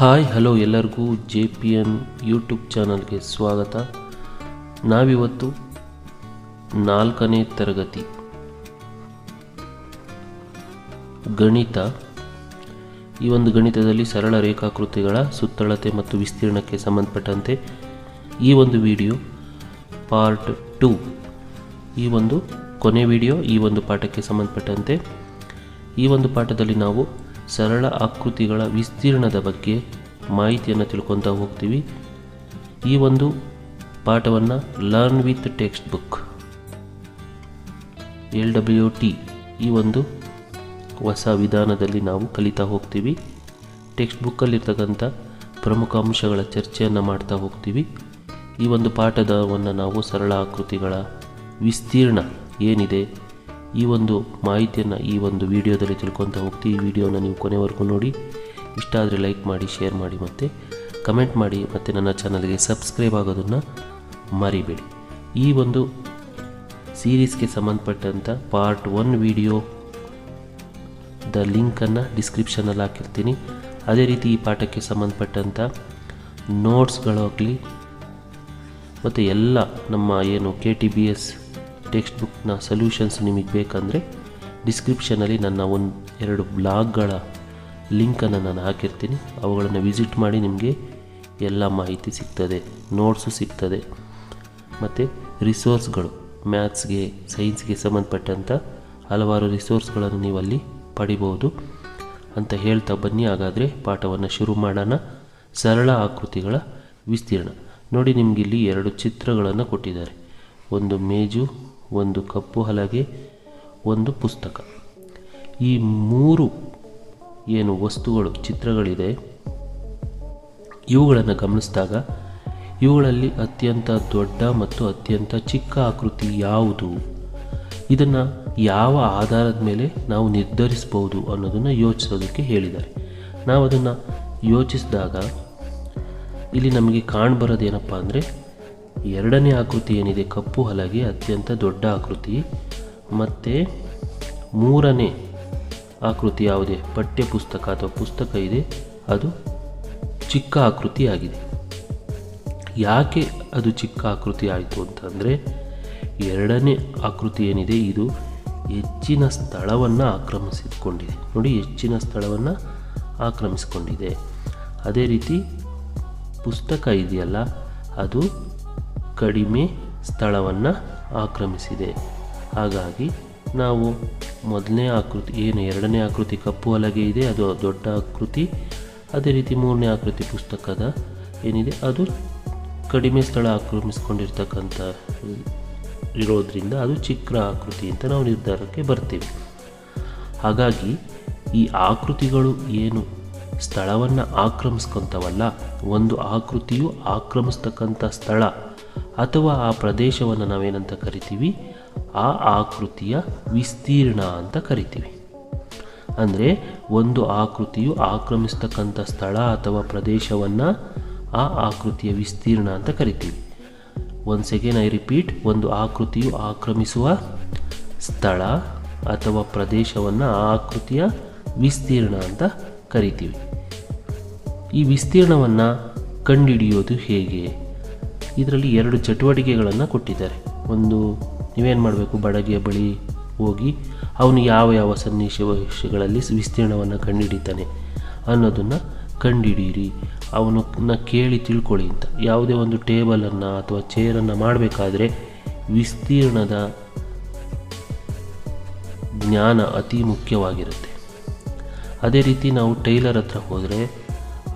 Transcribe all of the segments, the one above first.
Hi, hello ಎಲ್ಲರಿಗೂ J P N YouTube ಚಾನಲ್ಗೆ ಸ್ವಾಗತ. ನಾವಿವತ್ತು ನಾಲ್ಕನೇ ತರಗತಿ. ಗಣಿತ. ಈ ಒಂದು ಗಣಿತದಲ್ಲಿ ಸರಳ ರೇಖಾಕೃತಿಗಳ ಸುತ್ತಳತೆ ಮತ್ತು ವಿಸ್ತೀರ್ಣಕ್ಕೆ ಸಂಬಂಧಪಟ್ಟಂತೆ ಈ ಒಂದು ವಿಡಿಯೋ ಪಾರ್ಟ್ ಟು. ಈ ಒಂದು ಕೊನೆ ವಿಡಿಯೋ ಈ ಒಂದು ಪಾಠಕ್ಕೆ ಸಂಬಂಧಪಟ್ಟಂತೆ. ಈ ಒಂದು ಪಾಠದಲ್ಲಿ ನಾವು ಸರಳ ಆಕೃತಿಗಳ ವಿಸ್ತೀರ್ಣದ ಬಗ್ಗೆ ಮಾಹಿತಿಯನ್ನು ತಿಳ್ಕೊತಾ ಹೋಗ್ತೀವಿ. ಈ ಒಂದು ಪಾಠವನ್ನು learn with text book L W T ಈ ಒಂದು ಹೊಸ ವಿಧಾನದಲ್ಲಿ ನಾವು ಕಲಿತಾ ಹೋಗ್ತೀವಿ. ಟೆಕ್ಸ್ಟ್ ಬುಕ್ಕಲ್ಲಿರ್ತಕ್ಕಂಥ ಪ್ರಮುಖ ಅಂಶಗಳ ಚರ್ಚೆಯನ್ನು ಮಾಡ್ತಾ ಹೋಗ್ತೀವಿ. ಈ ಒಂದು ಪಾಠದವನ್ನು ನಾವು ಸರಳ ಆಕೃತಿಗಳ ವಿಸ್ತೀರ್ಣ ಏನಿದೆ ಈ ಒಂದು ಮಾಹಿತಿಯನ್ನು ಈ ಒಂದು ವಿಡಿಯೋದಲ್ಲಿ ತಿಳ್ಕೊತ ಹೋಗ್ತೀವಿ ಈ ವಿಡಿಯೋನ ನೀವು ಕೊನೆವರೆಗೂ ನೋಡಿ. ಇಷ್ಟ ಆದರೆ ಲೈಕ್ ಮಾಡಿ ಶೇರ್ ಮಾಡಿ ಮತ್ತು ಕಮೆಂಟ್ ಮಾಡಿ ಮತ್ತು ನನ್ನ ಚಾನಲ್ಗೆ ಸಬ್ಸ್ಕ್ರೈಬ್ ಆಗೋದನ್ನು ಮರಿಬೇಡಿ. ಈ ಒಂದು ಸೀರೀಸ್ಗೆ ಸಂಬಂಧಪಟ್ಟಂಥ ಪಾರ್ಟ್ ಒನ್ ವಿಡಿಯೋದ ಲಿಂಕನ್ನು ಡಿಸ್ಕ್ರಿಪ್ಷನಲ್ಲಿ ಹಾಕಿರ್ತೀನಿ. ಅದೇ ರೀತಿ ಈ ಪಾಠಕ್ಕೆ ಸಂಬಂಧಪಟ್ಟಂಥ ನೋಟ್ಸ್ಗಳಾಗಲಿ ಮತ್ತು ಎಲ್ಲ ನಮ್ಮ ಏನು K T B S text ಬುಕ್ನ ಸೊಲ್ಯೂಷನ್ಸ್ ನಿಮಗೆ ಬೇಕಂದರೆ ಡಿಸ್ಕ್ರಿಪ್ಷನಲ್ಲಿ ನನ್ನ ಒಂದು ಎರಡು ಬ್ಲಾಗ್ಗಳ ಲಿಂಕನ್ನು ನಾನು ಹಾಕಿರ್ತೀನಿ. ಅವುಗಳನ್ನು ವಿಸಿಟ್ ಮಾಡಿ ನಿಮಗೆ ಎಲ್ಲ ಮಾಹಿತಿ ಸಿಗ್ತದೆ, ನೋಟ್ಸು ಸಿಗ್ತದೆ. ಮತ್ತು ರಿಸೋರ್ಸ್ಗಳು, ಮ್ಯಾಥ್ಸ್ಗೆ, ಸೈನ್ಸ್ಗೆ ಸಂಬಂಧಪಟ್ಟಂಥ ಹಲವಾರು ರಿಸೋರ್ಸ್ಗಳನ್ನು ನೀವು ಅಲ್ಲಿ ಪಡಿಬೋದು ಅಂತ ಹೇಳ್ತಾ ಬನ್ನಿ, ಹಾಗಾದರೆ ಪಾಠವನ್ನು ಶುರು ಮಾಡೋಣ. ಸರಳ ಆಕೃತಿಗಳ ವಿಸ್ತೀರ್ಣ. ನೋಡಿ ನಿಮಗಿಲ್ಲಿ ಎರಡು ಚಿತ್ರಗಳನ್ನು ಕೊಟ್ಟಿದ್ದಾರೆ. ಒಂದು ಮೇಜು ಒಂದು ಕಪ್ಪು ಹಲಗೆ, ಒಂದು ಪುಸ್ತಕ. ಈ ಮೂರು ಏನು ವಸ್ತುಗಳು, ಚಿತ್ರಗಳಿದೆ, ಇವುಗಳನ್ನು ಗಮನಿಸಿದಾಗ ಇವುಗಳಲ್ಲಿ ಅತ್ಯಂತ ದೊಡ್ಡ ಮತ್ತು ಅತ್ಯಂತ ಚಿಕ್ಕ ಆಕೃತಿ ಯಾವುದು? ಇದನ್ನು ಯಾವ ಆಧಾರದ ಮೇಲೆ ನಾವು ನಿರ್ಧರಿಸಬಹುದು ಅನ್ನೋದನ್ನು ಯೋಚಿಸೋದಕ್ಕೆ ಹೇಳಿದ್ದಾರೆ. ನಾವು ಅದನ್ನು ಯೋಚಿಸಿದಾಗ ಇಲ್ಲಿ ನಮಗೆ ಕಾಣಬರೋದೇನಪ್ಪ ಅಂದರೆ ಎರಡನೇ ಆಕೃತಿ ಏನಿದೆ? ಕಪ್ಪು ಹಲಗೆ, ಅತ್ಯಂತ ದೊಡ್ಡ ಆಕೃತಿ. ಮತ್ತು ಮೂರನೇ ಆಕೃತಿ ಯಾವುದೇ? ಪಠ್ಯ ಪುಸ್ತಕ ಅಥವಾ ಪುಸ್ತಕ ಇದೆ. ಅದು ಚಿಕ್ಕ ಆಕೃತಿ ಆಗಿದೆ. ಯಾಕೆ ಅದು ಚಿಕ್ಕ ಆಕೃತಿ ಆಯಿತು ಅಂತಂದರೆ, ಎರಡನೇ ಆಕೃತಿ ಏನಿದೆ? ಇದು ಹೆಚ್ಚಿನ ಸ್ಥಳವನ್ನು ಆಕ್ರಮಿಸಿಕೊಂಡಿದೆ. ನೋಡಿ, ಹೆಚ್ಚಿನ ಸ್ಥಳವನ್ನು ಆಕ್ರಮಿಸಿಕೊಂಡಿದೆ. ಅದೇ ರೀತಿ ಪುಸ್ತಕ ಇದೆಯಲ್ಲ, ಅದು ಕಡಿಮೆ ಸ್ಥಳವನ್ನು ಆಕ್ರಮಿಸಿದೆ. ಹಾಗಾಗಿ ನಾವು ಮೊದಲನೇ ಆಕೃತಿ, ಏನು ಎರಡನೇ ಆಕೃತಿ ಕಪ್ಪು ಹಲಗೆ ಇದೆ, ಅದು ದೊಡ್ಡ ಆಕೃತಿ, ಅದೇ ರೀತಿ ಮೂರನೇ ಆಕೃತಿ ಪುಸ್ತಕದ ಏನಿದೆ, ಅದು ಕಡಿಮೆ ಸ್ಥಳ ಆಕ್ರಮಿಸ್ಕೊಂಡಿರ್ತಕ್ಕಂಥ ಇರೋದ್ರಿಂದ ಅದು ಚಿಕ್ಕ ಆಕೃತಿ ಅಂತ ನಾವು ನಿರ್ಧಾರಕ್ಕೆ ಬರ್ತೀವಿ. ಹಾಗಾಗಿ ಈ ಆಕೃತಿಗಳು ಏನು ಸ್ಥಳವನ್ನು ಆಕ್ರಮಿಸ್ಕೊಂತವಲ್ಲ, ಒಂದು ಆಕೃತಿಯು ಆಕ್ರಮಿಸ್ತಕ್ಕಂಥ ಸ್ಥಳ ಅಥವಾ ಆ ಪ್ರದೇಶವನ್ನು ನಾವೇನಂತ ಕರಿತೀವಿ? ಆ ಆಕೃತಿಯ ವಿಸ್ತೀರ್ಣ ಅಂತ ಕರಿತೀವಿ. ಅಂದರೆ ಒಂದು ಆಕೃತಿಯು ಆಕ್ರಮಿಸ್ತಕ್ಕಂಥ ಸ್ಥಳ ಅಥವಾ ಪ್ರದೇಶವನ್ನು ಆ ಆಕೃತಿಯ ವಿಸ್ತೀರ್ಣ ಅಂತ ಕರಿತೀವಿ. ಒಂದು ಸೆಕೆಂಡ್ ಐ ರಿಪೀಟ್ ಒಂದು ಆಕೃತಿಯು ಆಕ್ರಮಿಸುವ ಸ್ಥಳ ಅಥವಾ ಪ್ರದೇಶವನ್ನು ಆ ಆಕೃತಿಯ ವಿಸ್ತೀರ್ಣ ಅಂತ ಕರಿತೀವಿ. ಈ ವಿಸ್ತೀರ್ಣವನ್ನು ಕಂಡುಹಿಡಿಯೋದು ಹೇಗೆ? ಇದರಲ್ಲಿ ಎರಡು ಚಟುವಟಿಕೆಗಳನ್ನು ಕೊಟ್ಟಿದ್ದಾರೆ. ಒಂದು, ನೀವೇನು ಮಾಡಬೇಕು? ಬಡಗಿಯ ಬಳಿ ಹೋಗಿ ಅವನು ಯಾವ ಯಾವ ಸನ್ನಿವೇಶಗಳಲ್ಲಿ ವಿಸ್ತೀರ್ಣವನ್ನು ಕಂಡುಹಿಡಿತಾನೆ ಅನ್ನೋದನ್ನು ಕಂಡುಹಿಡಿಯಿರಿ ಅವನನ್ನ ಕೇಳಿ ತಿಳ್ಕೊಳ್ಳಿ ಅಂತ. ಯಾವುದೇ ಒಂದು ಟೇಬಲನ್ನು ಅಥವಾ ಚೇರನ್ನು ಮಾಡಬೇಕಾದ್ರೆ ವಿಸ್ತೀರ್ಣದ ಜ್ಞಾನ ಅತಿ ಮುಖ್ಯವಾಗಿರುತ್ತೆ. ಅದೇ ರೀತಿ ನಾವು ಟೈಲರ್ ಹತ್ರ ಹೋದರೆ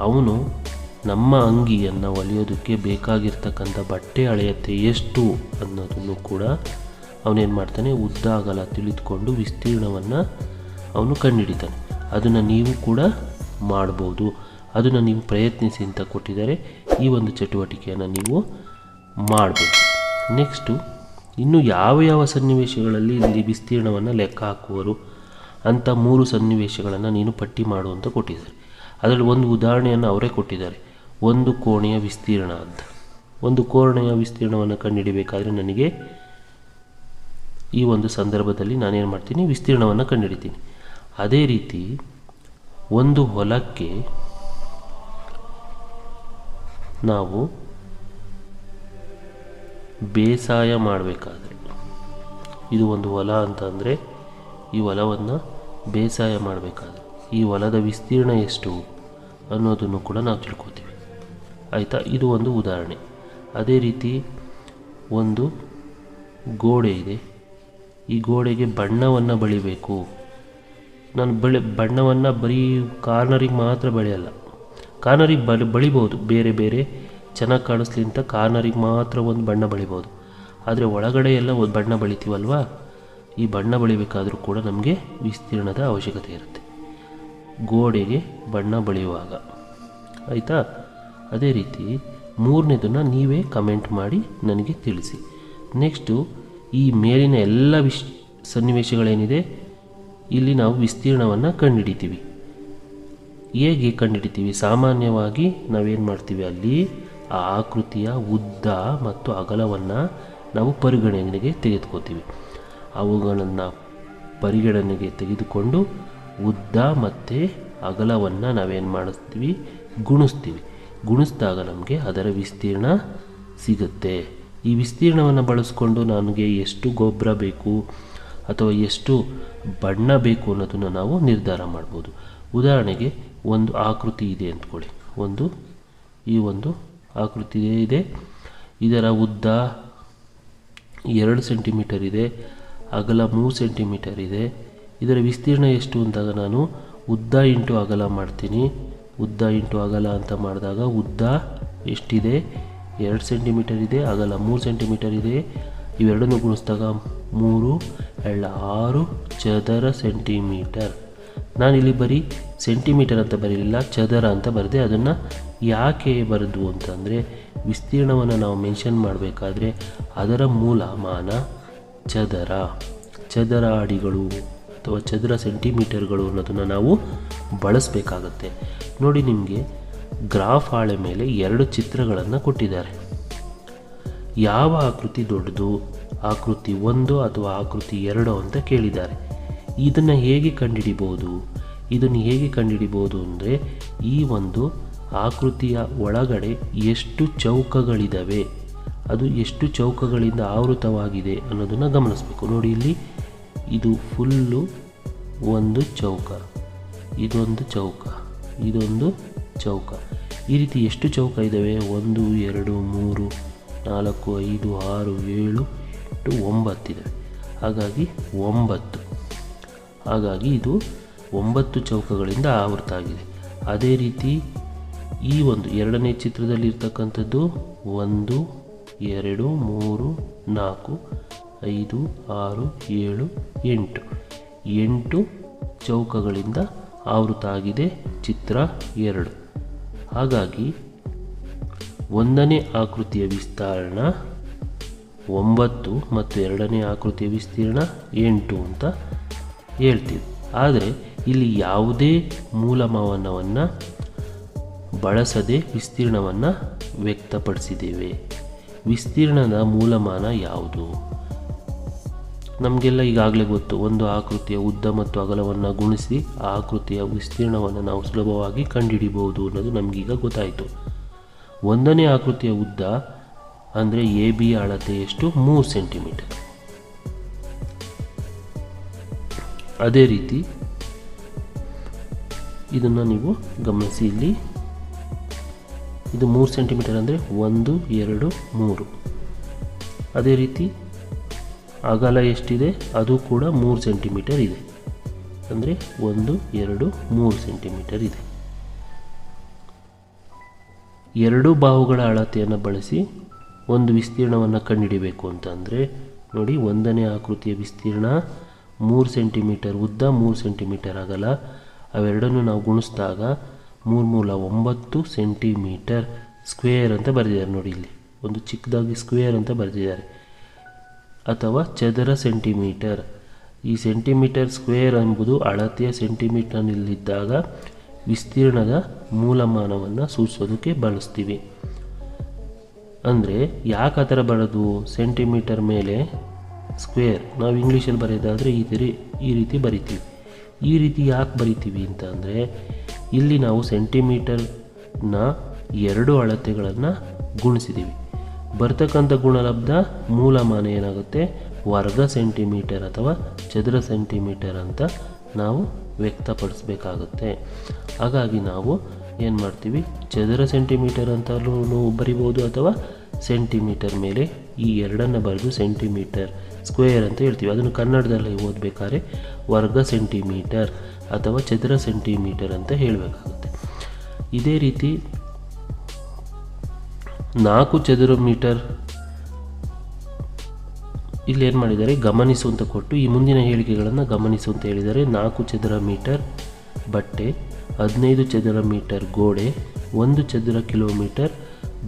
ಅವನು ನಮ್ಮ ಅಂಗಿಯನ್ನು ಹೊಲಿಯೋದಕ್ಕೆ ಬೇಕಾಗಿರ್ತಕ್ಕಂಥ ಬಟ್ಟೆ ಅಳೆಯತ್ತೆ ಎಷ್ಟು ಅನ್ನೋದನ್ನು ಕೂಡ ಅವನೇನು ಮಾಡ್ತಾನೆ ಉದ್ದ ಅಗಲ ತಿಳಿದುಕೊಂಡು ವಿಸ್ತೀರ್ಣವನ್ನು ಅವನು ಕಂಡುಹಿಡಿತಾನೆ ಅದನ್ನು ನೀವು ಕೂಡ ಮಾಡ್ಬೋದು. ಅದನ್ನು ನೀವು ಪ್ರಯತ್ನಿಸಿ ಅಂತ ಕೊಟ್ಟಿದ್ದಾರೆ. ಈ ಒಂದು ಚಟುವಟಿಕೆಯನ್ನು ನೀವು ಮಾಡಬೇಕು. ನೆಕ್ಸ್ಟು ಇನ್ನು ಯಾವ ಯಾವ ಸನ್ನಿವೇಶಗಳಲ್ಲಿ ಇಲ್ಲಿ ವಿಸ್ತೀರ್ಣವನ್ನು ಲೆಕ್ಕ ಹಾಕುವರು ಅಂತ ಮೂರು ಸನ್ನಿವೇಶಗಳನ್ನು ನೀನು ಪಟ್ಟಿ ಮಾಡು ಅಂತ ಕೊಟ್ಟಿದ್ದಾರೆ. ಅದರಲ್ಲಿ ಒಂದು ಉದಾಹರಣೆಯನ್ನು ಅವರೇ ಕೊಟ್ಟಿದ್ದಾರೆ. ಒಂದು ಕೋಣೆಯ ವಿಸ್ತೀರ್ಣ ಅಂತ. ಒಂದು ಕೋಣೆಯ ವಿಸ್ತೀರ್ಣವನ್ನು ಕಂಡುಹಿಡಿಬೇಕಾದ್ರೆ ನನಗೆ ಈ ಒಂದು ಸಂದರ್ಭದಲ್ಲಿ ನಾನೇನು ಮಾಡ್ತೀನಿ? ವಿಸ್ತೀರ್ಣವನ್ನು ಕಂಡುಹಿಡಿತೀನಿ. ಅದೇ ರೀತಿ ಒಂದು ಹೊಲಕ್ಕೆ ನಾವು ಬೇಸಾಯ ಮಾಡಬೇಕಾದ್ರೆ. ಇದು ಒಂದು ಹೊಲ ಅಂತಂದರೆ ಈ ಹೊಲವನ್ನು ಬೇಸಾಯ ಮಾಡಬೇಕಾದ್ರೆ. ಈ ಹೊಲದ ವಿಸ್ತೀರ್ಣ ಎಷ್ಟು ಅನ್ನೋದನ್ನು ಕೂಡ ನಾವು ತಿಳ್ಕೊತೀವಿ ಆಯಿತಾ? ಇದು ಒಂದು ಉದಾಹರಣೆ. ಅದೇ ರೀತಿ ಒಂದು ಗೋಡೆ ಇದೆ. ಈ ಗೋಡೆಗೆ ಬಣ್ಣವನ್ನು ಬಳಿಬೇಕು. ನಾನು ಬಳಿ, ಬಣ್ಣವನ್ನು ಬರೀ ಕಾರ್ನರಿಗೆ ಮಾತ್ರ ಬಳಿಯಲ್ಲ. ಕಾರ್ನರಿಗೆ ಬಳಿ ಬಳಿಬೋದು ಬೇರೆ ಬೇರೆ ಚೆನ್ನಾಗಿ ಕಾಣಿಸ್ಲಿ ಅಂತ ಕಾರ್ನರಿಗೆ ಮಾತ್ರ ಒಂದು ಬಣ್ಣ ಬಳಿಬೋದು ಆದರೆ ಒಳಗಡೆ ಎಲ್ಲ ಒಂದು ಬಣ್ಣ ಬಳಿತೀವಲ್ವಾ? ಈ ಬಣ್ಣ ಬಳಿಬೇಕಾದರೂ ಕೂಡ ನಮಗೆ ವಿಸ್ತೀರ್ಣದ ಅವಶ್ಯಕತೆ ಇರುತ್ತೆ. ಗೋಡೆಗೆ ಬಣ್ಣ ಬಳಿಯುವಾಗ. ಆಯಿತಾ? ಅದೇ ರೀತಿ ಮೂರನೇದನ್ನು ನೀವೇ ಕಮೆಂಟ್ ಮಾಡಿ ನನಗೆ ತಿಳಿಸಿ. ನೆಕ್ಸ್ಟು ಈ ಮೇಲಿನ ಎಲ್ಲ ವಿಶ್, ಸನ್ನಿವೇಶಗಳೇನಿದೆ, ಇಲ್ಲಿ ನಾವು ವಿಸ್ತೀರ್ಣವನ್ನು ಕಂಡುಹಿಡಿತೀವಿ ಹೇಗೆ ಕಂಡುಹಿಡಿತೀವಿ ಸಾಮಾನ್ಯವಾಗಿ ನಾವೇನು ಮಾಡ್ತೀವಿ ಅಲ್ಲಿ? ಆ ಆಕೃತಿಯ ಉದ್ದ ಮತ್ತು ಅಗಲವನ್ನು ನಾವು ಪರಿಗಣನೆಗೆ ತೆಗೆದುಕೋತೀವಿ. ಅವುಗಳನ್ನು ಪರಿಗಣನೆಗೆ ತೆಗೆದುಕೊಂಡು ಉದ್ದ ಮತ್ತು ಅಗಲವನ್ನು ನಾವೇನು ಮಾಡಿಸ್ತೀವಿ ಗುಣಿಸ್ತೀವಿ. ಗುಣಿಸಿದಾಗ ನಮಗೆ ಅದರ ವಿಸ್ತೀರ್ಣ ಸಿಗುತ್ತೆ. ಈ ವಿಸ್ತೀರ್ಣವನ್ನು ಬಳಸ್ಕೊಂಡು ನನಗೆ ಎಷ್ಟು ಗೊಬ್ಬರ ಬೇಕು ಅಥವಾ ಎಷ್ಟು ಬಣ್ಣ ಬೇಕು ಅನ್ನೋದನ್ನು ನಾವು ನಿರ್ಧಾರ ಮಾಡ್ಬೋದು. ಉದಾಹರಣೆಗೆ ಒಂದು ಆಕೃತಿ ಇದೆ ಅಂದ್ಕೊಳ್ಳಿ ಒಂದು, ಈ ಒಂದು ಆಕೃತಿ ಇದೆ. ಇದರ ಉದ್ದ ಎರಡು ಸೆಂಟಿಮೀಟರ್ ಇದೆ. ಅಗಲ ಮೂರು ಸೆಂಟಿಮೀಟರ್ ಇದೆ. ಇದರ ವಿಸ್ತೀರ್ಣ ಎಷ್ಟು ಅಂದಾಗ ನಾನು ಉದ್ದ ಇಂಟು ಅಗಲ ಮಾಡ್ತೀನಿ. ಉದ್ದ ಇಂಟು ಅಗಲ ಅಂತ ಮಾಡಿದಾಗ ಉದ್ದ ಎಷ್ಟಿದೆ? ಎರಡು ಸೆಂಟಿಮೀಟರ್ ಇದೆ, ಅಗಲ ಮೂರು ಸೆಂಟಿಮೀಟರ್ ಇದೆ. ಇವೆರಡನ್ನು ಗುಣಿಸಿದಾಗ ಮೂರು ಎಳ್ಳ ಆರು ಚದರ ಸೆಂಟಿಮೀಟರ್. ನಾನಿಲ್ಲಿ ಬರೀ ಸೆಂಟಿಮೀಟರ್ ಅಂತ ಬರೀಲಿಲ್ಲ, ಚದರ ಅಂತ ಬರೆದೆ. ಅದನ್ನು ಯಾಕೆ ಬರೆದು ಅಂತಂದರೆ, ವಿಸ್ತೀರ್ಣವನ್ನು ನಾವು ಮೆನ್ಷನ್ ಮಾಡಬೇಕಾದ್ರೆ ಅದರ ಮೂಲ ಮಾನ ಚದರ. ಚದರ ಅಡಿಗಳು. ಅಥವಾ ಚದರ ಸೆಂಟಿಮೀಟರ್ಗಳು ಅನ್ನೋದನ್ನು ನಾವು ಬಳಸಬೇಕಾಗತ್ತೆ. ನೋಡಿ ನಿಮಗೆ ಗ್ರಾಫ್ ಹಾಳೆ ಮೇಲೆ ಎರಡು ಚಿತ್ರಗಳನ್ನು ಕೊಟ್ಟಿದ್ದಾರೆ. ಯಾವ ಆಕೃತಿ ದೊಡ್ಡದು, ಆಕೃತಿ ಒಂದು ಅಥವಾ ಆಕೃತಿ ಎರಡು ಅಂತ ಕೇಳಿದ್ದಾರೆ. ಇದನ್ನು ಹೇಗೆ ಕಂಡುಹಿಡಿಬೋದು ಇದನ್ನು ಹೇಗೆ ಕಂಡುಹಿಡಿಬೋದು ಅಂದರೆ ಈ ಒಂದು ಆಕೃತಿಯ ಒಳಗಡೆ ಎಷ್ಟು ಚೌಕಗಳಿದ್ದಾವೆ ಅದು ಎಷ್ಟು ಚೌಕಗಳಿಂದ ಆವೃತವಾಗಿದೆ ಅನ್ನೋದನ್ನು ಗಮನಿಸಬೇಕು. ನೋಡಿ ಇಲ್ಲಿ ಇದು ಫುಲ್ಲು ಒಂದು ಚೌಕ. ಇದೊಂದು ಚೌಕ. ಇದೊಂದು ಚೌಕ. ಈ ರೀತಿ ಎಷ್ಟು ಚೌಕ ಇದ್ದಾವೆ ಒಂದು, ಎರಡು, ಮೂರು, ನಾಲ್ಕು, ಐದು, ಆರು, ಏಳು ಎಂಟು ಒಂಬತ್ತಿದೆ ಹಾಗಾಗಿ ಒಂಬತ್ತು. ಹಾಗಾಗಿ ಇದು ಒಂಬತ್ತು ಚೌಕಗಳಿಂದ ಆವೃತ ಆಗಿದೆ. ಅದೇ ರೀತಿ ಈ ಒಂದು ಎರಡನೇ ಚಿತ್ರದಲ್ಲಿರ್ತಕ್ಕಂಥದ್ದು ಒಂದು, ಎರಡು, ಮೂರು, ನಾಲ್ಕು ಐದು, ಆರು, ಏಳು, ಎಂಟು. ಎಂಟು ಚೌಕಗಳಿಂದ ಆವೃತ ಆಗಿದೆ ಚಿತ್ರ ಎರಡು. ಹಾಗಾಗಿ ಒಂದನೇ ಆಕೃತಿಯ ವಿಸ್ತೀರ್ಣ ಒಂಬತ್ತು ಮತ್ತು ಎರಡನೇ ಆಕೃತಿಯ ವಿಸ್ತೀರ್ಣ ಎಂಟು ಅಂತ ಹೇಳ್ತೀವಿ. ಆದರೆ ಇಲ್ಲಿ ಯಾವುದೇ ಮೂಲಮಾನವನ್ನು ಬಳಸದೆ ವಿಸ್ತೀರ್ಣವನ್ನು ವ್ಯಕ್ತಪಡಿಸಿದ್ದೇವೆ. ವಿಸ್ತೀರ್ಣದ ಮೂಲಮಾನ ಯಾವುದು? ನಮಗೆಲ್ಲ ಈಗಾಗಲೇ ಗೊತ್ತು, ಒಂದು ಆಕೃತಿಯ ಉದ್ದ ಮತ್ತು ಅಗಲವನ್ನು ಗುಣಿಸಿ ಆ ಆಕೃತಿಯ ವಿಸ್ತೀರ್ಣವನ್ನು ನಾವು ಸುಲಭವಾಗಿ ಕಂಡುಹಿಡಿಬಹುದು ಅನ್ನೋದು ನಮಗೀಗ ಗೊತ್ತಾಯಿತು. ಒಂದನೇ ಆಕೃತಿಯ ಉದ್ದ ಅಂದರೆ ಎ ಬಿ ಅಳತೆ ಎಷ್ಟು ಮೂರು ಸೆಂಟಿಮೀಟರ್. ಅದೇ ರೀತಿ ಇದನ್ನು ನೀವು ಗಮನಿಸಿ ಇಲ್ಲಿ. ಇದು ಮೂರು ಸೆಂಟಿಮೀಟರ್ ಅಂದರೆ ಒಂದು, ಎರಡು, ಮೂರು. ಅದೇ ರೀತಿ ಅಗಲ ಎಷ್ಟಿದೆ? ಅದು ಕೂಡ ಮೂರು ಸೆಂಟಿಮೀಟರ್ ಇದೆ. ಅಂದರೆ ಒಂದು, ಎರಡು, ಮೂರು ಸೆಂಟಿಮೀಟರ್ ಇದೆ. ಎರಡು ಬಾಹುಗಳ ಅಳತೆಯನ್ನು ಬಳಸಿ ಒಂದು ವಿಸ್ತೀರ್ಣವನ್ನು ಕಂಡುಹಿಡಿಬೇಕು ಅಂತಂದರೆ ನೋಡಿ, ಒಂದನೇ ಆಕೃತಿಯ ವಿಸ್ತೀರ್ಣ, ಮೂರು ಸೆಂಟಿಮೀಟರ್ ಉದ್ದ, ಮೂರು ಸೆಂಟಿಮೀಟರ್ ಅಗಲ. ಅವೆರಡನ್ನು ನಾವು ಗುಣಿಸಿದಾಗ ಮೂರು ಮೂಲ ಒಂಬತ್ತು ಸೆಂಟಿಮೀಟರ್ ಸ್ಕ್ವೇರ್ ಅಂತ ಬರೆದಿದ್ದಾರೆ ನೋಡಿ ಇಲ್ಲಿ. ಒಂದು ಚಿಕ್ಕದಾಗಿ ಸ್ಕ್ವೇರ್ ಅಂತ ಬರೆದಿದ್ದಾರೆ. ಅಥವಾ ಚದರ ಸೆಂಟಿಮೀಟರ್. ಈ ಸೆಂಟಿಮೀಟರ್ ಸ್ಕ್ವೇರ್ ಎಂಬುದು ಅಳತೆಯ ಸೆಂಟಿಮೀಟರ್ನಲ್ಲಿದ್ದಾಗ ವಿಸ್ತೀರ್ಣದ ಮೂಲಮಾನವನ್ನು ಸೂಚಿಸೋದಕ್ಕೆ ಬಳಸ್ತೀವಿ. ಅಂದರೆ ಯಾಕೆ ಆ ಥರ ಬರೋದು? ಸೆಂಟಿಮೀಟರ್ ಮೇಲೆ ಸ್ಕ್ವೇರ್. ನಾವು ಇಂಗ್ಲೀಷಲ್ಲಿ ಬರೆಯೋದಾದರೆ ಈ ರೀತಿ ಈ ರೀತಿ ಬರಿತೀವಿ. ಈ ರೀತಿ ಯಾಕೆ ಬರಿತೀವಿ ಅಂತ ಅಂದರೆ ಇಲ್ಲಿ ನಾವು ಸೆಂಟಿಮೀಟರ್ನ ಎರಡು ಅಳತೆಗಳನ್ನು ಗುಣಿಸಿದ್ದೀವಿ ಬರ್ತಕ್ಕಂಥ ಗುಣಲಬ್ಧ ಮೂಲಮಾನ ಏನಾಗುತ್ತೆ? ವರ್ಗ ಸೆಂಟಿಮೀಟರ್ ಅಥವಾ ಚದರ ಸೆಂಟಿಮೀಟರ್ ಅಂತ ನಾವು ವ್ಯಕ್ತಪಡಿಸ್ಬೇಕಾಗುತ್ತೆ. ಹಾಗಾಗಿ ನಾವು ಏನು ಮಾಡ್ತೀವಿ? ಚದರ ಸೆಂಟಿಮೀಟರ್ ಅಂತಲೂ ಬರಿಬೋದು ಅಥವಾ ಸೆಂಟಿಮೀಟರ್ ಮೇಲೆ ಈ ಎರಡನ್ನು ಬರೆದು ಸೆಂಟಿಮೀಟರ್ ಸ್ಕ್ವೇರ್ ಅಂತ ಹೇಳ್ತೀವಿ. ಅದನ್ನು ಕನ್ನಡದಲ್ಲಿ ಓದಬೇಕಾದ್ರೆ ವರ್ಗ ಸೆಂಟಿಮೀಟರ್ ಅಥವಾ ಚದರ ಸೆಂಟಿಮೀಟರ್ ಅಂತ ಹೇಳಬೇಕಾಗುತ್ತೆ. ಇದೇ ರೀತಿ ನಾಲ್ಕು ಚದುರ ಮೀಟರ್ ಇಲ್ಲಿ ಏನು ಮಾಡಿದ್ದಾರೆ? ಗಮನಿಸು ಅಂತ ಕೊಟ್ಟು ಈ ಮುಂದಿನ ಹೇಳಿಕೆಗಳನ್ನು ಗಮನಿಸು ಅಂತ ಹೇಳಿದ್ದಾರೆ. ನಾಲ್ಕು ಚದರ ಮೀಟರ್ ಬಟ್ಟೆ, ಹದಿನೈದು ಚದರ ಮೀಟರ್ ಗೋಡೆ, ಒಂದು ಚದರ ಕಿಲೋಮೀಟರ್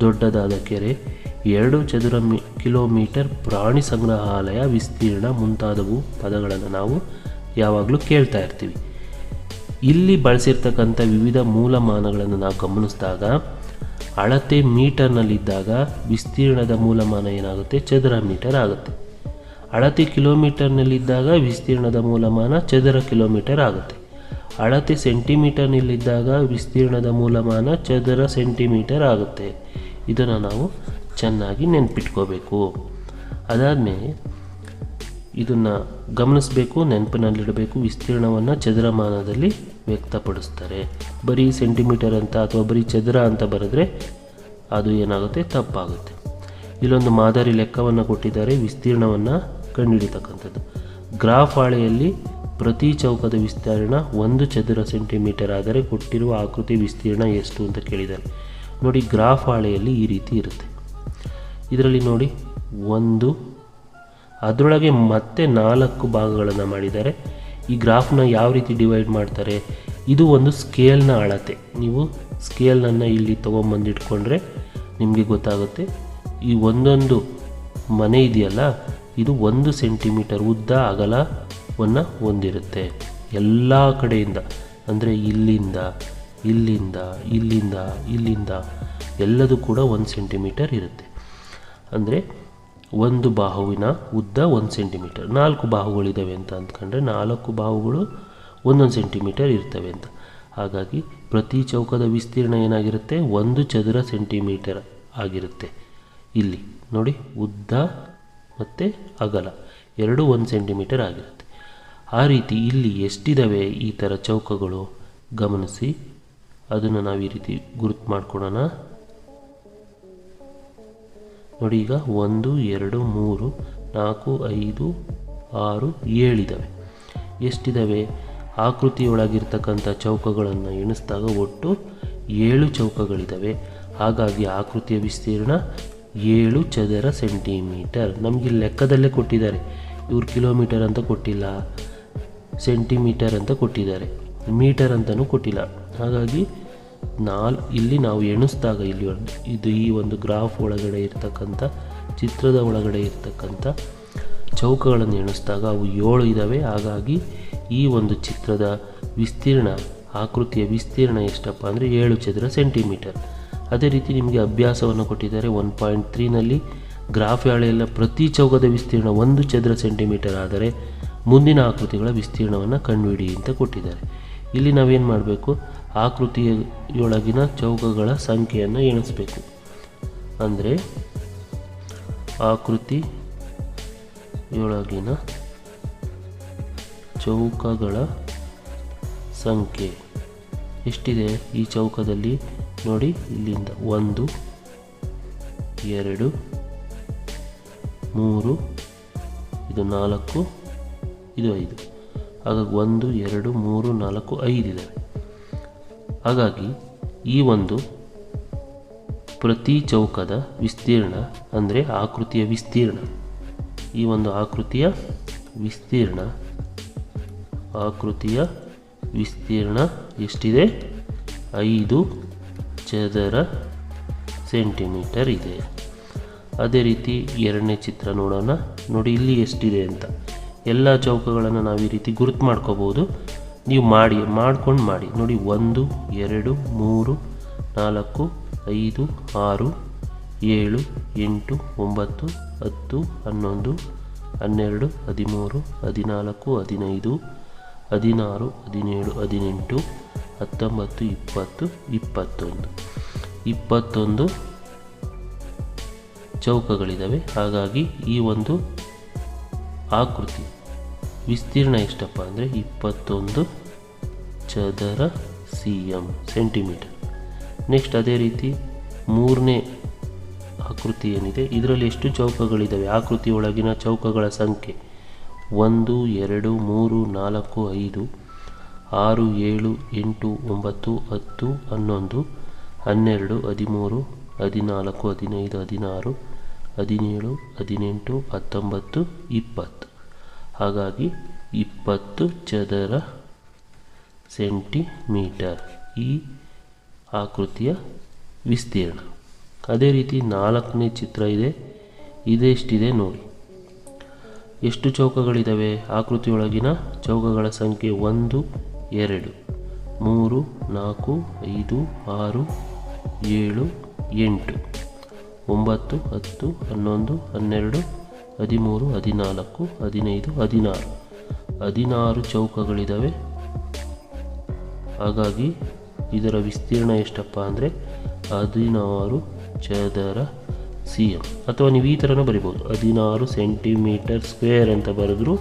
ದೊಡ್ಡದಾದ ಕೆರೆ, ಎರಡು ಚದುರ ಮಿ, ಕಿಲೋಮೀಟರ್ ಪ್ರಾಣಿ ಸಂಗ್ರಹಾಲಯ ವಿಸ್ತೀರ್ಣ ಮುಂತಾದವು ಪದಗಳನ್ನು ನಾವು ಯಾವಾಗಲೂ ಕೇಳ್ತಾ ಇರ್ತೀವಿ. ಇಲ್ಲಿ ಬಳಸಿರ್ತಕ್ಕಂಥ ವಿವಿಧ ಮೂಲಮಾನಗಳನ್ನು ನಾವು ಗಮನಿಸಿದಾಗ ಅಳತೆ ಮೀಟರ್ನಲ್ಲಿದ್ದಾಗ ವಿಸ್ತೀರ್ಣದ ಮೂಲಮಾನ ಏನಾಗುತ್ತೆ? ಚದರ ಮೀಟರ್ ಆಗುತ್ತೆ. ಅಳತೆ ಕಿಲೋಮೀಟರ್ನಲ್ಲಿದ್ದಾಗ ವಿಸ್ತೀರ್ಣದ ಮೂಲಮಾನ ಚದರ ಕಿಲೋಮೀಟರ್ ಆಗುತ್ತೆ. ಅಳತೆ ಸೆಂಟಿಮೀಟರ್ನಲ್ಲಿದ್ದಾಗ ವಿಸ್ತೀರ್ಣದ ಮೂಲಮಾನ ಚದರ ಸೆಂಟಿಮೀಟರ್ ಆಗುತ್ತೆ. ಇದನ್ನು ನಾವು ಚೆನ್ನಾಗಿ ನೆನ್ಪಿಟ್ಕೋಬೇಕು. ಅದಾದಮೇಲೆ ಇದನ್ನು ಗಮನಿಸಬೇಕು, ನೆನಪಿನಲ್ಲಿಡಬೇಕು ವಿಸ್ತೀರ್ಣವನ್ನು ಚದರಮಾನದಲ್ಲಿ ವ್ಯಕ್ತಪಡಿಸ್ತಾರೆ. ಬರೀ ಸೆಂಟಿಮೀಟರ್ ಅಂತ ಅಥವಾ ಬರೀ ಚದರ ಅಂತ ಬರೆದ್ರೆ ಅದು ಏನಾಗುತ್ತೆ? ತಪ್ಪಾಗುತ್ತೆ. ಇಲ್ಲೊಂದು ಮಾದರಿ ಲೆಕ್ಕವನ್ನು ಕೊಟ್ಟಿದ್ದಾರೆ, ವಿಸ್ತೀರ್ಣವನ್ನು ಕಂಡುಹಿಡಿತಕ್ಕಂಥದ್ದು ಗ್ರಾಫ್ ಹಾಳೆಯಲ್ಲಿ ಪ್ರತಿ ಚೌಕದ ವಿಸ್ತೀರ್ಣ ಒಂದು ಚದರ ಸೆಂಟಿಮೀಟರ್ ಆದರೆ ಕೊಟ್ಟಿರುವ ಆಕೃತಿ ವಿಸ್ತೀರ್ಣ ಎಷ್ಟು ಅಂತ ಕೇಳಿದ್ದಾರೆ. ನೋಡಿ, ಗ್ರಾಫ್ ಹಾಳೆಯಲ್ಲಿ ಈ ರೀತಿ ಇರುತ್ತೆ. ಇದರಲ್ಲಿ ನೋಡಿ, ಒಂದು, ಅದರೊಳಗೆ ಮತ್ತೆ ನಾಲ್ಕು ಭಾಗಗಳನ್ನು ಮಾಡಿದ್ದಾರೆ. ಈ ಗ್ರಾಫ್ನ ಯಾವ ರೀತಿ ಡಿವೈಡ್ ಮಾಡ್ತಾರೆ, ಇದು ಒಂದು ಸ್ಕೇಲ್ನ ಅಳತೆ. ನೀವು ಸ್ಕೇಲನ್ನು ಇಲ್ಲಿ ತೊಗೊಂಬಂದಿಟ್ಕೊಂಡ್ರೆ ನಿಮಗೆ ಗೊತ್ತಾಗುತ್ತೆ. ಈ ಒಂದೊಂದು ಮನೆ ಇದೆಯಲ್ಲ, ಇದು ಒಂದು ಸೆಂಟಿಮೀಟರ್ ಉದ್ದ ಅಗಲವನ್ನು ಹೊಂದಿರುತ್ತೆ. ಎಲ್ಲ ಕಡೆಯಿಂದ, ಅಂದರೆ ಇಲ್ಲಿಂದ ಇಲ್ಲಿಂದ ಇಲ್ಲಿಂದ ಇಲ್ಲಿಂದ ಎಲ್ಲದೂ ಕೂಡ ಒಂದು ಸೆಂಟಿಮೀಟರ್ ಇರುತ್ತೆ. ಅಂದರೆ ಒಂದು ಬಾಹುವಿನ ಉದ್ದ ಒಂದು ಸೆಂಟಿಮೀಟರ್. ನಾಲ್ಕು ಬಾಹುಗಳಿದ್ದಾವೆ ಅಂತ ಅಂದ್ಕೊಂಡ್ರೆ ನಾಲ್ಕು ಬಾಹುಗಳು ಒಂದೊಂದು ಸೆಂಟಿಮೀಟರ್ ಇರ್ತವೆ ಅಂತ. ಹಾಗಾಗಿ ಪ್ರತಿ ಚೌಕದ ವಿಸ್ತೀರ್ಣ ಏನಾಗಿರುತ್ತೆ? ಒಂದು ಚದರ ಸೆಂಟಿಮೀಟರ್ ಆಗಿರುತ್ತೆ. ಇಲ್ಲಿ ನೋಡಿ, ಉದ್ದ ಮತ್ತು ಅಗಲ ಎರಡು ಒಂದು ಸೆಂಟಿಮೀಟರ್ ಆಗಿರುತ್ತೆ. ಆ ರೀತಿ ಇಲ್ಲಿ ಎಷ್ಟಿದ್ದಾವೆ ಈ ಥರ ಚೌಕಗಳು? ಗಮನಿಸಿ. ಅದನ್ನು ನಾವು ಈ ರೀತಿ ಗುರುತು ಮಾಡ್ಕೊಳೋಣ. ನೋಡಿ, ಈಗ ಒಂದು, ಎರಡು, ಮೂರು, ನಾಲ್ಕು, ಐದು, ಆರು ಏಳಿದ್ದಾವೆ ಎಷ್ಟಿದ್ದಾವೆ ಆಕೃತಿಯೊಳಗಿರ್ತಕ್ಕಂಥ ಚೌಕಗಳನ್ನು ಎಣಿಸಿದಾಗ ಒಟ್ಟು ಏಳು ಚೌಕಗಳಿದ್ದಾವೆ ಹಾಗಾಗಿ ಆಕೃತಿಯ ವಿಸ್ತೀರ್ಣ ಏಳು ಚದರ ಸೆಂಟಿಮೀಟರ್. ನಮಗೆ ಲೆಕ್ಕದಲ್ಲೇ ಕೊಟ್ಟಿದ್ದಾರೆ. ಇವ್ರು ಕಿಲೋಮೀಟರ್ ಅಂತ ಕೊಟ್ಟಿಲ್ಲ, ಸೆಂಟಿಮೀಟರ್ ಅಂತ ಕೊಟ್ಟಿದ್ದಾರೆ. ಮೀಟರ್ ಅಂತಲೂ ಕೊಟ್ಟಿಲ್ಲ. ಹಾಗಾಗಿ ನಾಲ್, ಇಲ್ಲಿ ನಾವು ಎಣಿಸಿದಾಗ ಇಲ್ಲಿ ಇದು ಈ ಒಂದು ಗ್ರಾಫ್ ಒಳಗಡೆ ಇರ್ತಕ್ಕಂಥ, ಚಿತ್ರದ ಒಳಗಡೆ ಇರ್ತಕ್ಕಂಥ ಚೌಕಗಳನ್ನು ಎಣಿಸಿದಾಗ ಅವು ಏಳು ಇದ್ದಾವೆ ಹಾಗಾಗಿ ಈ ಒಂದು ಚಿತ್ರದ ವಿಸ್ತೀರ್ಣ, ಆಕೃತಿಯ ವಿಸ್ತೀರ್ಣ ಎಷ್ಟಪ್ಪ ಅಂದರೆ ಏಳು ಚದರ ಸೆಂಟಿಮೀಟರ್. ಅದೇ ರೀತಿ ನಿಮಗೆ ಅಭ್ಯಾಸವನ್ನು ಕೊಟ್ಟಿದ್ದಾರೆ ಒನ್ ಪಾಯಿಂಟ್ ತ್ರೀನಲ್ಲಿ. ಗ್ರಾಫ್ ಹಾಳೆಯಲ್ಲ ಪ್ರತಿ ಚೌಕದ ವಿಸ್ತೀರ್ಣ ಒಂದು ಚದರ ಸೆಂಟಿಮೀಟರ್ ಆದರೆ ಮುಂದಿನ ಆಕೃತಿಗಳ ವಿಸ್ತೀರ್ಣವನ್ನು ಕಂಡುಹಿಡಿ ಅಂತ ಕೊಟ್ಟಿದ್ದಾರೆ. ಇಲ್ಲಿ ನಾವೇನು ಮಾಡಬೇಕು? ಆಕೃತಿಯೊಳಗಿನ ಚೌಕಗಳ ಸಂಖ್ಯೆಯನ್ನು ಎಣಿಸಬೇಕು. ಅಂದರೆ ಆಕೃತಿಯೊಳಗಿನ ಚೌಕಗಳ ಸಂಖ್ಯೆ ಎಷ್ಟಿದೆ ಈ ಚೌಕದಲ್ಲಿ? ನೋಡಿ, ಇಲ್ಲಿಂದ ಒಂದು, ಎರಡು, ಮೂರು, ಇದು ನಾಲ್ಕು, ಇದು ಐದು. ಹಾಗಾಗಿ ಒಂದು, ಎರಡು, ಮೂರು, ನಾಲ್ಕು ಐದಿದ್ದಾವೆ ಹಾಗಾಗಿ ಈ ಒಂದು ಪ್ರತಿ ಚೌಕದ ವಿಸ್ತೀರ್ಣ ಅಂದರೆ ಆಕೃತಿಯ ವಿಸ್ತೀರ್ಣ. ಈ ಒಂದು ಆಕೃತಿಯ ವಿಸ್ತೀರ್ಣ ಆಕೃತಿಯ ವಿಸ್ತೀರ್ಣ ಎಷ್ಟಿದೆ? ಐದು ಚದರ ಸೆಂಟಿಮೀಟರ್ ಇದೆ. ಅದೇ ರೀತಿ ಎರಡನೇ ಚಿತ್ರ ನೋಡೋಣ. ನೋಡಿ, ಇಲ್ಲಿ ಎಷ್ಟಿದೆ ಅಂತ. ಎಲ್ಲ ಚೌಕಗಳನ್ನು ನಾವು ಈ ರೀತಿ ಗುರುತು ಮಾಡ್ಕೋಬೋದು ನೀವು ಮಾಡಿ, ಮಾಡ್ಕೊಂಡು ಮಾಡಿ. ನೋಡಿ, ಒಂದು, ಎರಡು, ಮೂರು, ನಾಲ್ಕು, ಐದು, ಆರು, ಏಳು, ಎಂಟು, ಒಂಬತ್ತು, ಹತ್ತು, ಹನ್ನೊಂದು, ಹನ್ನೆರಡು, ಹದಿಮೂರು, ಹದಿನಾಲ್ಕು, ಹದಿನೈದು, ಹದಿನಾರು, ಹದಿನೇಳು, ಹದಿನೆಂಟು, ಹತ್ತೊಂಬತ್ತು, ಇಪ್ಪತ್ತು, ಇಪ್ಪತ್ತೊಂದು. ಇಪ್ಪತ್ತೊಂದು ಚೌಕಗಳಿದ್ದಾವೆ ಹಾಗಾಗಿ ಈ ಒಂದು ಆಕೃತಿ. ವಿಸ್ತೀರ್ಣ ಎಷ್ಟಪ್ಪ ಅಂದರೆ ಇಪ್ಪತ್ತೊಂದು ಚದರ ಸಿ ಎಂ ಸೆಂಟಿಮೀಟರ್. ನೆಕ್ಸ್ಟ್ ಅದೇ ರೀತಿ ಮೂರನೇ ಆಕೃತಿ ಏನಿದೆ, ಇದರಲ್ಲಿ ಎಷ್ಟು ಚೌಕಗಳಿದ್ದಾವೆ ಆಕೃತಿ ಒಳಗಿನ ಚೌಕಗಳ ಸಂಖ್ಯೆ ಒಂದು, ಎರಡು, ಮೂರು, ನಾಲ್ಕು, ಐದು, ಆರು, ಏಳು, ಎಂಟು, ಒಂಬತ್ತು, ಹತ್ತು, ಹನ್ನೊಂದು, ಹನ್ನೆರಡು, ಹದಿಮೂರು, ಹದಿನಾಲ್ಕು, ಹದಿನೈದು, ಹದಿನಾರು, ಹದಿನೇಳು, ಹದಿನೆಂಟು, ಹತ್ತೊಂಬತ್ತು, ಇಪ್ಪತ್ತು. ಹಾಗಾಗಿ ಇಪ್ಪತ್ತು ಚದರ ಸೆಂಟಿಮೀಟರ್ ಈ ಆಕೃತಿಯ ವಿಸ್ತೀರ್ಣ. ಅದೇ ರೀತಿ ನಾಲ್ಕನೇ ಚಿತ್ರ ಇದೆ, ಇದೆಷ್ಟಿದೆ ನೋಡಿ. ಎಷ್ಟು ಚೌಕಗಳಿದ್ದಾವೆ ಆಕೃತಿಯೊಳಗಿನ ಚೌಕಗಳ ಸಂಖ್ಯೆ ಒಂದು, ಎರಡು, ಮೂರು, ನಾಲ್ಕು, ಐದು, ಆರು, ಏಳು, ಎಂಟು, ಒಂಬತ್ತು, ಹತ್ತು, ಹನ್ನೊಂದು, ಹನ್ನೆರಡು ಹದಿಮೂರು, ಹದಿನಾಲ್ಕು, ಹದಿನೈದು, ಹದಿನಾರು. ಹದಿನಾರು ಚೌಕಗಳಿದ್ದಾವೆ ಹಾಗಾಗಿ ಇದರ ವಿಸ್ತೀರ್ಣ ಎಷ್ಟಪ್ಪ ಅಂದರೆ ಹದಿನಾರು ಚದರ ಸಿ ಎಂ ಅಥವಾ ನೀವು ಈ ಥರನೂ ಬರಿಬೋದು. ಹದಿನಾರು ಸೆಂಟಿಮೀಟರ್ ಸ್ಕ್ವೇರ್ ಅಂತ ಬರೆದ್ರೂ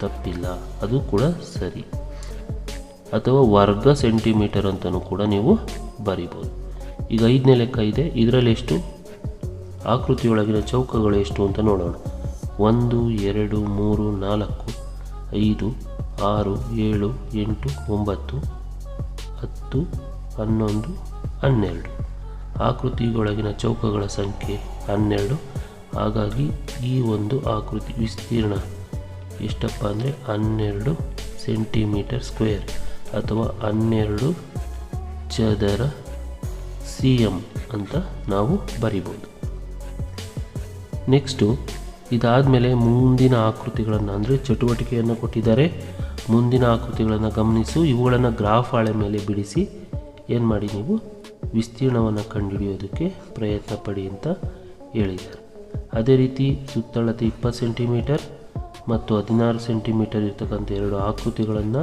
ತಪ್ಪಿಲ್ಲ. ಅದು ಕೂಡ ಸರಿ. ಅಥವಾ ವರ್ಗ ಸೆಂಟಿಮೀಟರ್ ಅಂತಲೂ ಕೂಡ ನೀವು ಬರಿಬೋದು. ಈಗ ಐದನೇ ಲೆಕ್ಕ ಇದೆ. ಇದರಲ್ಲಿ ಎಷ್ಟು? ಆಕೃತಿಯೊಳಗಿನ ಚೌಕಗಳು ಎಷ್ಟು ಅಂತ ನೋಡೋಣ. ಒಂದು, ಎರಡು, ಮೂರು, ನಾಲ್ಕು, ಐದು, ಆರು, ಏಳು, ಎಂಟು, ಒಂಬತ್ತು, ಹತ್ತು, ಹನ್ನೊಂದು, ಹನ್ನೆರಡು. ಆಕೃತಿಯೊಳಗಿನ ಚೌಕಗಳ ಸಂಖ್ಯೆ ಹನ್ನೆರಡು. ಹಾಗಾಗಿ ಈ ಒಂದು ಆಕೃತಿ ವಿಸ್ತೀರ್ಣ ಎಷ್ಟಪ್ಪ ಅಂದರೆ ಹನ್ನೆರಡು ಸೆಂಟಿಮೀಟರ್ ಸ್ಕ್ವೇರ್ ಅಥವಾ ಹನ್ನೆರಡು ಚದರ ಸಿ ಎಂ ಅಂತ ನಾವು ಬರಿಬೋದು. ನೆಕ್ಸ್ಟು ಇದಾದಮೇಲೆ ಮುಂದಿನ ಆಕೃತಿಗಳನ್ನು ಅಂದರೆ ಚಟುವಟಿಕೆಯನ್ನು ಕೊಟ್ಟಿದ್ದಾರೆ. ಮುಂದಿನ ಆಕೃತಿಗಳನ್ನು ಗಮನಿಸು, ಇವುಗಳನ್ನು ಗ್ರಾಫ್ ಹಾಳೆ ಮೇಲೆ ಬಿಡಿಸಿ. ಏನು ಮಾಡಿ ನೀವು? ವಿಸ್ತೀರ್ಣವನ್ನು ಕಂಡುಹಿಡಿಯೋದಕ್ಕೆ ಪ್ರಯತ್ನ ಪಡಿ ಅಂತ ಹೇಳಿದ್ದಾರೆ. ಅದೇ ರೀತಿ ಸುತ್ತಳತೆ ಇಪ್ಪತ್ತು ಸೆಂಟಿಮೀಟರ್ ಮತ್ತು ಹದಿನಾರು ಸೆಂಟಿಮೀಟರ್ ಇರತಕ್ಕಂಥ ಎರಡು ಆಕೃತಿಗಳನ್ನು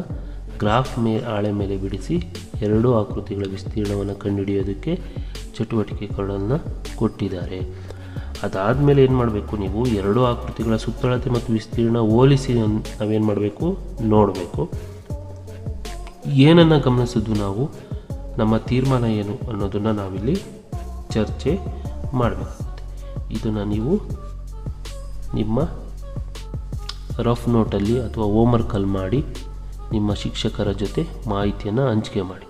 ಗ್ರಾಫ್ ಮೇ ಹಾಳೆ ಮೇಲೆ ಬಿಡಿಸಿ ಎರಡೂ ಆಕೃತಿಗಳ ವಿಸ್ತೀರ್ಣವನ್ನು ಕಂಡುಹಿಡಿಯೋದಕ್ಕೆ ಚಟುವಟಿಕೆಗಳನ್ನು ಕೊಟ್ಟಿದ್ದಾರೆ. ಅದಾದಮೇಲೆ ಏನು ಮಾಡಬೇಕು ನೀವು? ಎರಡು ಆಕೃತಿಗಳ ಸುತ್ತಳತೆ ಮತ್ತು ವಿಸ್ತೀರ್ಣ ಹೋಲಿಸಿ ನಾವೇನು ಮಾಡಬೇಕು? ನೋಡಬೇಕು. ಏನನ್ನು ಗಮನಿಸಿದ್ವು ನಾವು? ನಮ್ಮ ತೀರ್ಮಾನ ಏನು ಅನ್ನೋದನ್ನು ನಾವಿಲ್ಲಿ ಚರ್ಚೆ ಮಾಡಬೇಕಾಗುತ್ತೆ. ಇದನ್ನು ನೀವು ನಿಮ್ಮ ರಫ್ ನೋಟಲ್ಲಿ ಅಥವಾ ಹೋಮ್ವರ್ಕಲ್ಲಿ ಮಾಡಿ ನಿಮ್ಮ ಶಿಕ್ಷಕರ ಜೊತೆ ಮಾಹಿತಿಯನ್ನು ಹಂಚಿಕೆ ಮಾಡಿ.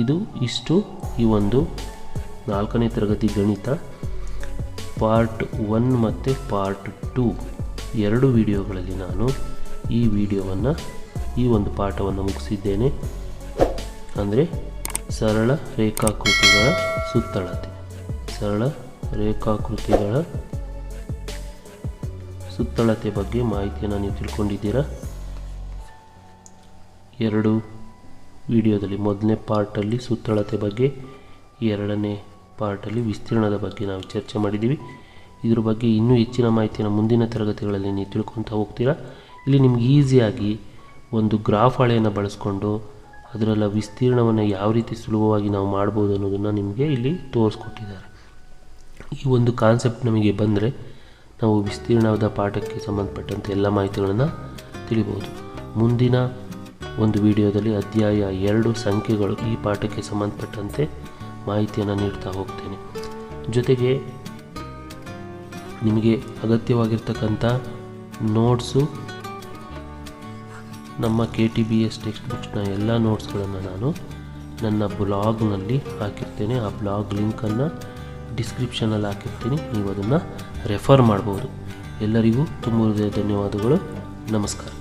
ಇದು ಇಷ್ಟು ಈ ಒಂದು ನಾಲ್ಕನೇ ತರಗತಿ ಗಣಿತ ಪಾರ್ಟ್ ಒನ್ ಮತ್ತು ಪಾರ್ಟ್ ಟೂ ಎರಡು ವಿಡಿಯೋಗಳಲ್ಲಿ ನಾನು ಈ ವಿಡಿಯೋವನ್ನು ಈ ಒಂದು ಪಾಠವನ್ನು ಮುಗಿಸಿದ್ದೇನೆ. ಅಂದರೆ ಸರಳ ರೇಖಾಕೃತಿಗಳ ಸುತ್ತಳತೆ. ಸರಳ ರೇಖಾಕೃತಿಗಳ ಸುತ್ತಳತೆ ಬಗ್ಗೆ ಮಾಹಿತಿಯನ್ನು ನೀವು ತಿಳ್ಕೊಂಡಿದ್ದೀರಾ? ಎರಡು ವಿಡಿಯೋದಲ್ಲಿ ಮೊದಲನೇ ಪಾರ್ಟಲ್ಲಿ ಸುತ್ತಳತೆ ಬಗ್ಗೆ, ಎರಡನೇ ಪಾರ್ಟಲ್ಲಿ ವಿಸ್ತೀರ್ಣದ ಬಗ್ಗೆ ನಾವು ಚರ್ಚೆ ಮಾಡಿದ್ದೀವಿ. ಇದ್ರ ಬಗ್ಗೆ ಇನ್ನೂ ಹೆಚ್ಚಿನ ಮಾಹಿತಿಯನ್ನು ಮುಂದಿನ ತರಗತಿಗಳಲ್ಲಿ ನೀವು ತಿಳ್ಕೊತಾ ಹೋಗ್ತೀರಾ? ಇಲ್ಲಿ ನಿಮ್ಗೆ ಈಸಿಯಾಗಿ ಒಂದು ಗ್ರಾಫ್ ಹಾಳೆಯನ್ನು ಬಳಸ್ಕೊಂಡು ಅದರಲ್ಲ ವಿಸ್ತೀರ್ಣವನ್ನು ಯಾವ ರೀತಿ ಸುಲಭವಾಗಿ ನಾವು ಮಾಡ್ಬೋದು ಅನ್ನೋದನ್ನು ನಿಮಗೆ ಇಲ್ಲಿ ತೋರಿಸ್ಕೊಟ್ಟಿದ್ದಾರೆ. ಈ ಒಂದು ಕಾನ್ಸೆಪ್ಟ್ ನಮಗೆ ಬಂದರೆ ನಾವು ವಿಸ್ತೀರ್ಣದ ಪಾಠಕ್ಕೆ ಸಂಬಂಧಪಟ್ಟಂತೆ ಎಲ್ಲ ಮಾಹಿತಿಗಳನ್ನು ತಿಳಿಬೋದು. ಮುಂದಿನ ಒಂದು ವಿಡಿಯೋದಲ್ಲಿ ಅಧ್ಯಾಯ ಎರಡು ಸಂಖ್ಯೆಗಳು ಈ ಪಾಠಕ್ಕೆ ಸಂಬಂಧಪಟ್ಟಂತೆ ಮಾಹಿತಿಯನ್ನು ನೀಡ್ತಾ ಹೋಗ್ತೇನೆ. ಜೊತೆಗೆ ನಿಮಗೆ ಅಗತ್ಯವಾಗಿರ್ತಕ್ಕಂಥ ನೋಟ್ಸು, ನಮ್ಮ K T B S text ಬುಕ್ಸ್ನ ಎಲ್ಲ ನೋಟ್ಸ್ಗಳನ್ನು ನಾನು ನನ್ನ ಬ್ಲಾಗ್ನಲ್ಲಿ ಹಾಕಿರ್ತೇನೆ. ಆ ಬ್ಲಾಗ್ ಲಿಂಕನ್ನು ಡಿಸ್ಕ್ರಿಪ್ಷನಲ್ಲಿ ಹಾಕಿರ್ತೀನಿ. ನೀವು ಅದನ್ನು ರೆಫರ್ ಮಾಡ್ಬೋದು. ಎಲ್ಲರಿಗೂ ತುಂಬ ಹೃದಯ ಧನ್ಯವಾದಗಳು. ನಮಸ್ಕಾರ.